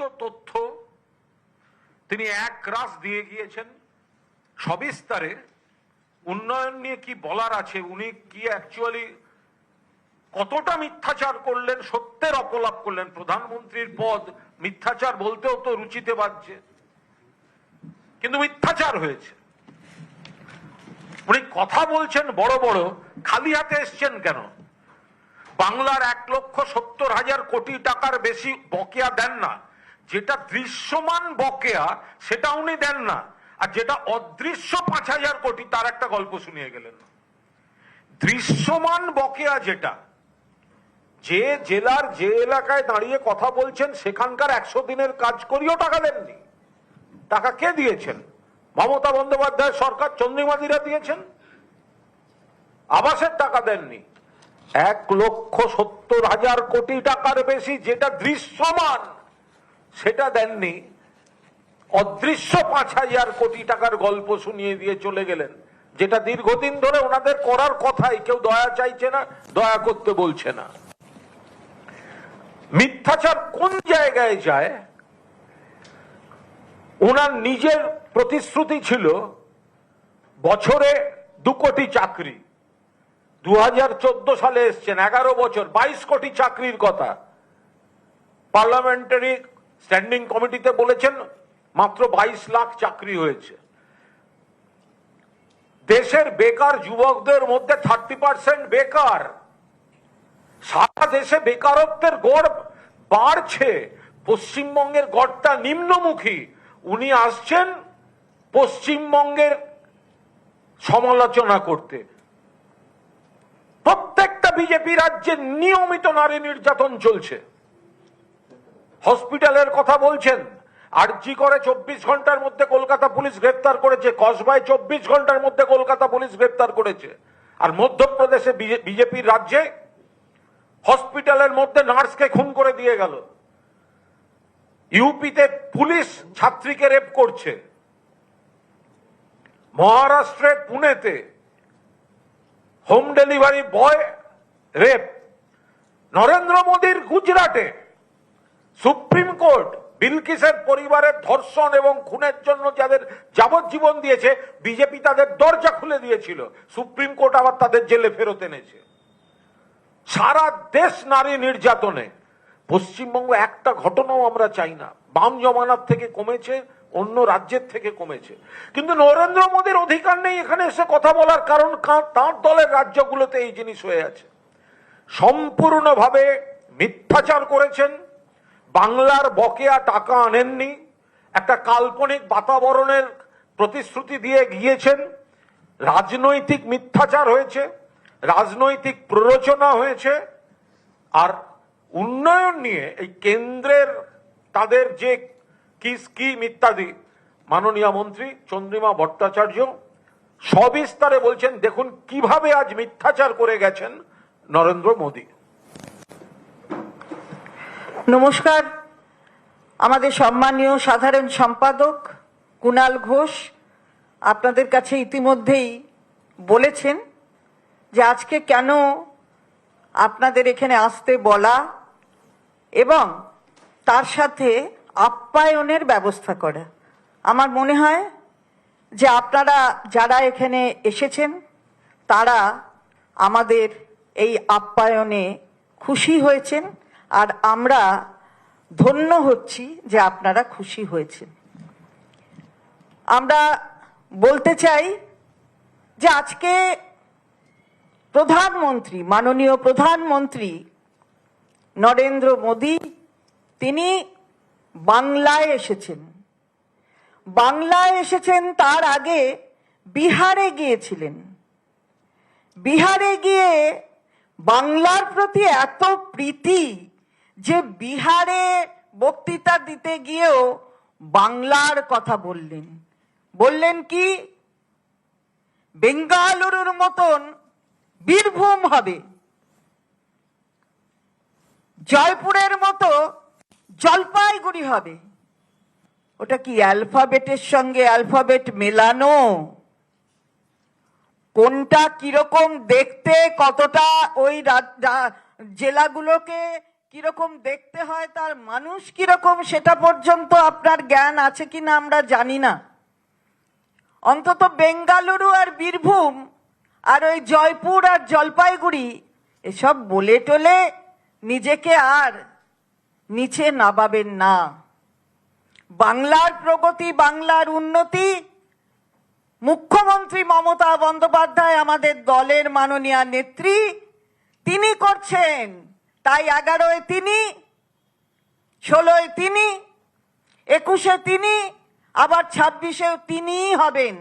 বিস্তৃত তথ্য তিনি এক রাস দিয়ে গিয়েছেন। সবিস্তারে উন্নয়ন নিয়ে কি বলার আছে? উনি কি অ্যাকচুয়ালি কতটা মিথ্যাচার করলেন, সত্যের অপলাপ করলেন? প্রধানমন্ত্রীর পদ মিথ্যাচার বলতেও তো রুচিতে বাজছে। কিন্তু মিথ্যাচার হয়েছে। উনি কথা বলছেন বড় বড়, খালি হাতে এসছেন কেন? বাংলার এক লক্ষ সত্তর হাজার কোটি টাকার বেশি বকেয়া দেন না। যেটা দৃশ্যমান বকেয়া, সেটা উনি দেন না। আর যেটা অদৃশ্য পাঁচ হাজার কোটি, তার একটা গল্প শুনিয়ে গেলেন। দৃশ্যমান বকেয়া যেটা, যে জেলার যে এলাকায় দাঁড়িয়ে কথা বলছেন, সেখানকার একশো দিনের কাজ করিও টাকা দেননি। টাকা কে দিয়েছেন? মমতা বন্দ্যোপাধ্যায় সরকার চন্দ্রিমাদিরা দিয়েছেন? আবাসের টাকা দেননি। এক লক্ষ সত্তর হাজার কোটি টাকার বেশি, যেটা দৃশ্যমান। সেটা দেননি। অদৃশ্য পাঁচ হাজার কোটি টাকার গল্প শুনিয়ে দিয়ে চলে গেলেন, যেটা দীর্ঘদিন ধরে ওনাদের করার কথাই। কেউ দয়া চাইছে না, দয়া করতে বলছে না। মিথ্যাচার কোন জায়গায় যায়? ওনার নিজের প্রতিশ্রুতি ছিল, বছরে দু কোটি চাকরি। দু হাজার চোদ্দ সালে এসছেন, এগারো বছর, বাইশ কোটি চাকরির কথা। পার্লামেন্টারি স্ট্যান্ডিং কমিটিতে বলেছেন, মাত্র বাইশ লাখ চাকরি হয়েছে। দেশের বেকার যুবকদের মধ্যে থার্টি পার্সেন্ট বেকার। সারা দেশে বেকারত্বের গড় বাড়ছে। পশ্চিমবঙ্গের গড়টা নিম্নমুখী। উনি আসছেন পশ্চিমবঙ্গের সমালোচনা করতে। প্রত্যেকটা বিজেপি রাজ্যে নিয়মিত নারী নির্যাতন চলছে। হসপিটালের কথা বলছেন। আরজি করে চব্বিশ ঘণ্টার মধ্যে কলকাতা পুলিশ গ্রেপ্তার করেছে। কসবায় চব্বিশ ঘণ্টার মধ্যে কলকাতা পুলিশ গ্রেপ্তার করেছে। আর মধ্যপ্রদেশে বিজেপির রাজ্যে হসপিটালের মধ্যে নার্সকে খুন করে দিয়ে গেল। ইউপিতে পুলিশ ছাত্রীকে রেপ করছে। মহারাষ্ট্রে পুনেতে home delivery boy rape. Narendra মোদীর গুজরাটে সুপ্রিম কোর্ট বিলকিসের পরিবারের ধর্ষণ এবং খুনের জন্য যাদের যাবজ্জীবন দিয়েছে, বিজেপি তাদের দরজা খুলে দিয়েছিল। সুপ্রিম কোর্ট আবার তাদের জেলে ফেরত এনেছে। সারা দেশ নারী নির্যাতনে। পশ্চিমবঙ্গ একটা ঘটনাও আমরা চাই না। বাম জমানার থেকে কমেছে, অন্য রাজ্যের থেকে কমেছে। কিন্তু নরেন্দ্র মোদীর অধিকার নেই এখানে এসে কথা বলার কারণ তার দলের রাজ্যগুলোতে এই জিনিস হয়ে আছে। সম্পূর্ণভাবে মিথ্যাচার করেছেন বাংলার বকেয়া টাকা আনেননি। একটা কাল্পনিক বাতাবরণের প্রতিশ্রুতি দিয়ে গিয়েছেন। রাজনৈতিক মিথ্যাচার হয়েছে, রাজনৈতিক প্ররোচনা হয়েছে। আর উন্নয়ন নিয়ে এই কেন্দ্রের তাদের যে কি স্কিম ইত্যাদি মাননীয় মন্ত্রী চন্দ্রিমা ভট্টাচার্য সবিস্তারে বলছেন, দেখুন, কীভাবে আজ মিথ্যাচার করে গেছেন নরেন্দ্র মোদী। নমস্কার। আমাদের সম্মানীয় সাধারণ সম্পাদক কুণাল ঘোষ আপনাদের কাছে ইতিমধ্যেই বলেছেন যে আজকে কেন আপনাদের এখানে আসতে বলা এবং তার সাথে আপ্যায়নের ব্যবস্থা করা। আমার মনে হয় যে আপনারা যারা এখানে এসেছেন, তারা আমাদের এই আপ্যায়নে খুশি হয়েছেন। আর আমরা ধন্য হচ্ছি যে আপনারা খুশি হয়েছেন। আমরা বলতে চাই যে আজকে প্রধানমন্ত্রী, মাননীয় প্রধানমন্ত্রী নরেন্দ্র মোদী, তিনি বাংলায় এসেছেন। বাংলায় এসেছেন তার আগে বিহারে গিয়েছিলেন। বিহারে গিয়ে বাংলার প্রতি এত প্রীতি যে বিহারে বক্তৃতা দিতে গিয়েও বাংলার কথা বললেন। বললেন কি? বেঙ্গালুরুর মতন বীরভূম হবে। জয়পুরের মতো জলপাইগুড়ি হবে। ওটা কি অ্যালফাবেটের সঙ্গে অ্যালফাবেট মেলানো? কোনটা কীরকম দেখতে, কতটা ওই জেলাগুলোকে কীরকম দেখতে হয়, তার মানুষ কীরকম, সেটা পর্যন্ত আপনার জ্ঞান আছে কিনা আমরা জানি না। অন্তত বেঙ্গালুরু আর বীরভূম আর ওই জয়পুর আর জলপাইগুড়ি, এসব বলে টলে নিজেকে আর নিচে নামাবেন না। বাংলার প্রগতি, বাংলার উন্নতি, মুখ্যমন্ত্রী মমতা বন্দ্যোপাধ্যায় আমাদের দলের মাননীয় নেত্রী, তিনি করছেন। তাই এগারোয় তিনি ষোলোয় তিনি একুশে তিনি আবার ছাব্বিশেও তিনিই হবেন।